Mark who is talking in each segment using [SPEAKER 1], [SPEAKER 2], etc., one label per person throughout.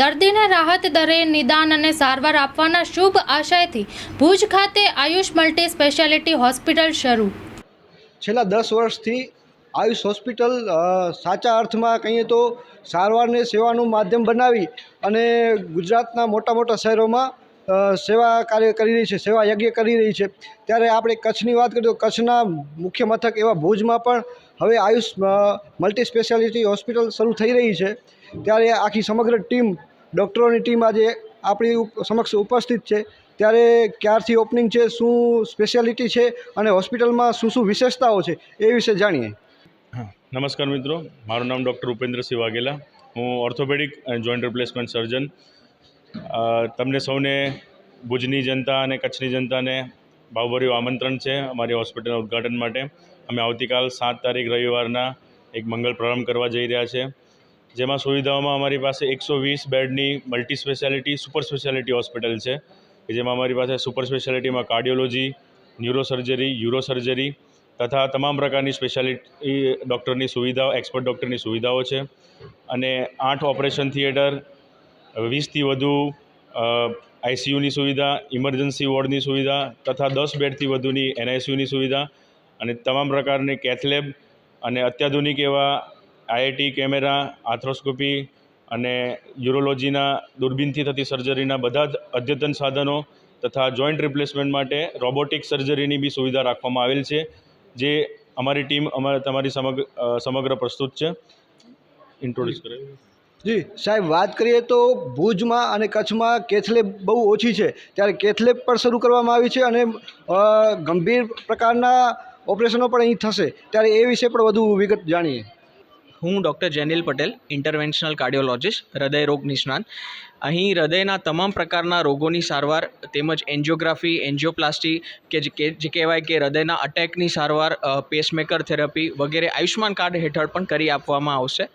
[SPEAKER 1] દર્દીને રાહત દરે નિદાન અને સારવાર આપવાના શુભ આશયથી ભુજ ખાતે આયુષ મલ્ટી સ્પેશિયાલિટી હોસ્પિટલ શરૂ.
[SPEAKER 2] છેલ્લા દસ વર્ષથી આયુષ હોસ્પિટલ સાચા અર્થમાં કહીએ તો સારવારને સેવાનું માધ્યમ બનાવી અને ગુજરાતના મોટા મોટા શહેરોમાં સેવા કાર્ય કરી રહી છે, સેવા યજ્ઞ કરી રહી છે. ત્યારે આપણે કચ્છની વાત કરીએ તો કચ્છના મુખ્ય મથક એવા ભુજમાં પણ હવે આયુષ મલ્ટી સ્પેશિયાલિટી હોસ્પિટલ શરૂ થઈ રહી છે. ત્યારે આખી સમગ્ર ટીમ, ડૉક્ટરોની ટીમ આજે આપણી સમક્ષ ઉપસ્થિત છે. ત્યારે ક્યારથી ઓપનિંગ છે, શું સ્પેશિયાલિટી છે અને હોસ્પિટલમાં શું શું વિશેષતાઓ છે એ વિશે જાણીએ.
[SPEAKER 3] નમસ્કાર મિત્રો. મારું નામ ડૉક્ટર ઉપેન્દ્રસિંહ વાઘેલા. હું ઓર્થોપેડિક જોઈન્ટ રિપ્લેસમેન્ટ સર્જન તમને સૌને ભુજની જનતા અને કચ્છની જનતાને ભાવભર્યું આમંત્રણ છે અમારી હોસ્પિટલના ઉદ્ઘાટન માટે. અમે આવતીકાલ સાત તારીખ રવિવારના એક મંગલ પ્રારંભ કરવા જઈ રહ્યા છે. જેમાં સુવિધાઓમાં અમારી પાસે એકસો વીસ બેડની multi speciality, super speciality hospital છે. કે જેમાં અમારી પાસે સુપર સ્પેશિયાલિટીમાં કાર્ડિયોલોજી, ન્યુરોસર્જરી, યુરોસર્જરી તથા તમામ પ્રકારની સ્પેશિયાલિટી ડૉક્ટરની સુવિધાઓ, એક્સપર્ટ ડૉક્ટરની સુવિધાઓ છે. અને આઠ ઓપરેશન થિયેટર વીસથી વધુ આઈસીયુની સુવિધા, ઇમરજન્સી વોર્ડની સુવિધા તથા દસ બેડથી વધુની એનઆઈસીયુની સુવિધા અને તમામ પ્રકારની કેથલેબ અને અત્યાધુનિક એવા આઈઆઈટી કેમેરા, આર્થ્રોસ્કોપી અને યુરોલોજીના દૂરબીનથી થતી સર્જરીના બધા જ અદ્યતન સાધનો તથા જોઈન્ટ રિપ્લેસમેન્ટ માટે રોબોટિક સર્જરીની બી સુવિધા રાખવામાં આવેલ છે, જે અમારી ટીમ અમારા તમારી સમગ્ર સમગ્ર પ્રસ્તુત છે. ઇન્ટ્રોડ્યુસ કરાવી
[SPEAKER 2] જી. સાહેબ વાત કરીએ તો ભુજમાં અને કચ્છમાં કેથલેબ બહુ ઓછી છે. ત્યારે કેથલેબ પણ શરૂ કરવામાં આવી છે અને ગંભીર પ્રકારના ઓપરેશનો પણ અહીં થશે. ત્યારે એ વિશે પણ વધુ વિગત જાણીએ.
[SPEAKER 4] હું doctor Jenil Patel interventional cardiologist હૃદય રોગ નિષ્ણાંત. અહીં હૃદયના તમામ પ્રકારના રોગોની સારવાર તેમજ એન્જિયોગ્રાફી એન્જિયોપ્લાસ્ટી કે જે કહેવાય કે હૃદયના અટેકની સારવાર પેસમેકર થેરપી વગેરે આયુષ્યમાન કાર્ડ હેઠળ પણ કરી આપવામાં આવશે.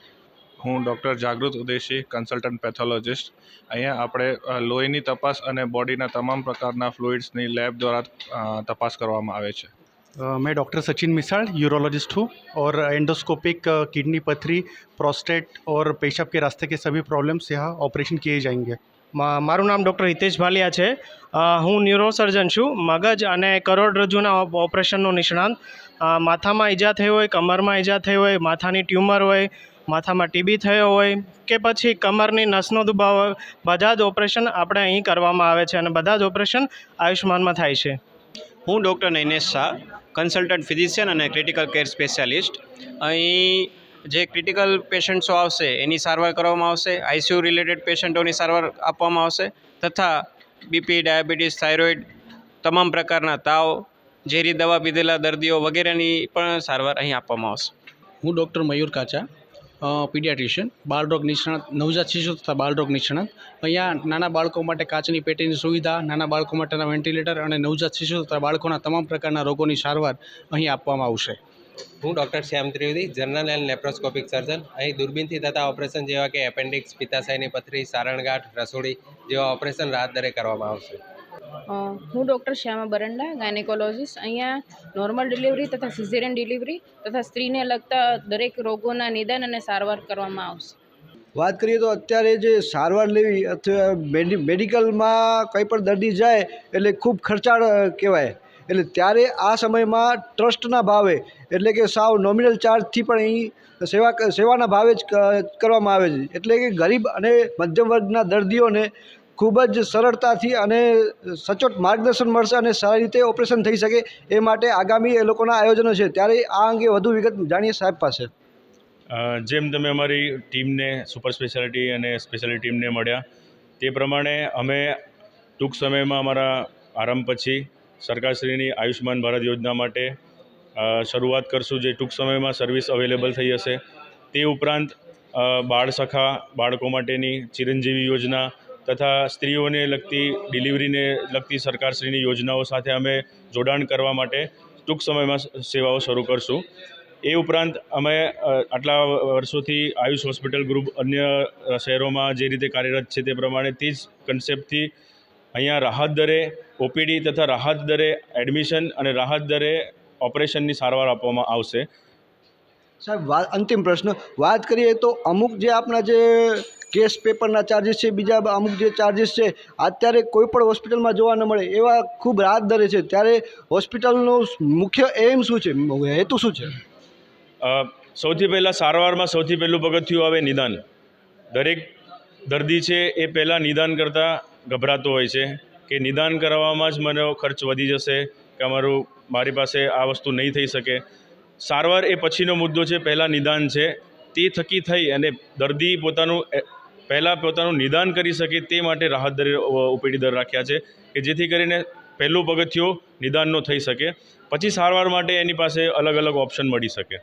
[SPEAKER 5] હું ડૉક્ટર જાગૃત ઉદેશી કન્સલ્ટન્ટ પેથોલોજિસ્ટ અહીંયા આપણે અ, લોહીની તપાસ અને બોડીના તમામ પ્રકારના ફ્લુઇડ્સની લેબ દ્વારા અ, તપાસ કરવામાં આવે છે
[SPEAKER 6] अ, मैं डॉक्टर सचिन मिसाल यूरोलॉजिस्ट हूँ और एंडोस्कोपिक अ, किडनी पथरी प्रोस्टेट और पेशाब के रास्ते के सभी प्रॉब्लम्स यहाँ ऑपरेशन किए जाएंगे
[SPEAKER 7] મા- મારું નામ ડૉક્ટર હિતેશ ભાલિયા છે અ, હું ન્યુરોસર્જન છું મગજ અને કરોડરજ્જુના ઓપ- ઓપરેશનનો નિષ્ણાંત અ, માથામાં ઈજા થઈ હોય કમરમાં ઈજા થઈ હોય માથાની ટ્યુમર હોય માથામાં ટીબી થયો હોય કે પછી કમરની નસનો દુભાવ બધા જ ઓપરેશન આપણે અહીં કરવામાં આવે છે અને બધા જ ઓપરેશન આયુષ્માનમાં થાય છે.
[SPEAKER 8] હું doctor Nainesh Shah consultant physician અને ક્રિટિકલ કેર સ્પેશિયાલિસ્ટ. અહીં જે ક્રિટિકલ પેશન્ટ્સો આવશે એની સારવાર કરવામાં આવશે આઈસીયુ રિલેટેડ પેશન્ટોની સારવાર આપવામાં આવશે તથા બીપી ડાયાબિટીસ થાઇરોઇડ તમામ પ્રકારના તાવ ઝેરી દવા પીધેલા દર્દીઓ વગેરેની પણ સારવાર અહીં આપવામાં આવશે.
[SPEAKER 9] હું ડૉક્ટર મયુર કાચા. પીડિયાટ્રિશિયન, બાળરોગ નિષ્ણાત, નવજાત શિશુ તથા બાળરોગ નિષ્ણાત. અહીંયા નાના બાળકો માટે કાચની પેટીની સુવિધા, નાના બાળકો માટેના વેન્ટિલેટર અને નવજાત શિશુ તથા બાળકોના તમામ પ્રકારના રોગોની સારવાર અહીં આપવામાં આવશે.
[SPEAKER 10] હું doctor Shyam Trivedi, general and laparoscopic surgeon. અહીં દૂરબીનથી થતા ઓપરેશન જેવા કે એપેન્ડિક્સ, પિત્તાશયની પથરી, સારણગાંઠ, રસોડી જેવા ઓપરેશન રાહત દરે કરવામાં આવશે.
[SPEAKER 11] હું ડૉક્ટર શ્યામા બરંડા, ગાયનેકોલોજીસ્ટ. અહીંયા નોર્મલ ડિલિવરી તથા સિઝેરિયન ડિલિવરી તથા સ્ત્રીને લગતા દરેક રોગોના નિદાન અને સારવાર કરવામાં આવશે.
[SPEAKER 2] વાત કરીએ તો અત્યારે જે સારવાર લેવી અથવા મેડિ, મેડિકલમાં કંઈ પણ દર્દી જાય એટલે ખૂબ ખર્ચાળ કહેવાય. એટલે ત્યારે આ સમયમાં ટ્રસ્ટના ભાવે, એટલે કે સાવ નોમિનલ ચાર્જથી પણ અહીં સેવા, સેવાના ભાવે જ કરવામાં આવે છે. એટલે કે ગરીબ અને મધ્યમ વર્ગના દર્દીઓને ખૂબ જ સરળતાથી અને સચોટ માર્ગદર્શન મળશે અને સારી રીતે ઓપરેશન થઈ શકે એ માટે આગામી એ લોકોના આયોજનો છે. ત્યારે આ અંગે વધુ વિગત જાણીએ સાહેબ પાસે.
[SPEAKER 3] જેમ તમે અમારી ટીમને, સુપર સ્પેશિયાલિટી અને સ્પેશિયાલિટી ટીમને મળ્યા, તે પ્રમાણે અમે ટૂંક સમયમાં અમારા આરંભ પછી સરકારશ્રીની આયુષ્યમાન ભારત યોજના માટે શરૂઆત કરશું જે ટૂંક સમયમાં સર્વિસ અવેલેબલ થઈ હશે. તે ઉપરાંત બાળ સખા બાળકો માટેની ચિરંજીવી યોજના તથા સ્ત્રીઓને લગતી ડિલિવરીને લગતી સરકારશ્રીની યોજનાઓ સાથે અમે જોડાણ કરવા માટે ટૂંક સમયમાં સેવાઓ શરૂ કરશું. એ ઉપરાંત અમે આટલા વર્ષોથી આયુષ હોસ્પિટલ ગ્રુપ અન્ય શહેરોમાં જે રીતે કાર્યરત છે તે પ્રમાણે તે જ કન્સેપ્ટથી અહીંયા રાહત દરે, ઓપીડી તથા રાહત દરે એડમિશન અને રાહત દરે ઓપરેશનની સારવાર આપવામાં આવશે.
[SPEAKER 2] સાહેબ અંતિમ પ્રશ્ન. વાત કરીએ તો અમુક જે આપણા જે કેસ પેપરના ચાર્જિસ છે, બીજા અમુક જે ચાર્જિસ છે, અત્યારે કોઈ પણ હોસ્પિટલમાં જોવા ન મળે એવા ખૂબ રાહત દરે છે. ત્યારે હોસ્પિટલનો મુખ્ય એમ શું છે? હેતુ શું છે?
[SPEAKER 3] સૌથી પહેલાં સારવારમાં સૌથી પહેલું પગથિયું આવે નિદાન. દરેક દર્દી છે એ પહેલાં નિદાન કરતાં ગભરાતો હોય છે કે નિદાન કરાવવામાં જ મને ખર્ચ વધી જશે કે અમારું મારી પાસે આ વસ્તુ નહીં થઈ શકે. સારવાર એ પછીનો મુદ્દો છે, પહેલાં નિદાન છે. તે થકી થઈ અને દર્દી પોતાનું પહેલાં પોતાનું નિદાન કરી શકે તે માટે રાહત દરે ઓપીડી દર રાખ્યા છે કે જેથી કરીને પહેલું પગથિયું નિદાનનો થઈ શકે. પછી સારવાર માટે એની પાસે અલગ અલગ ઓપ્શન મળી શકે.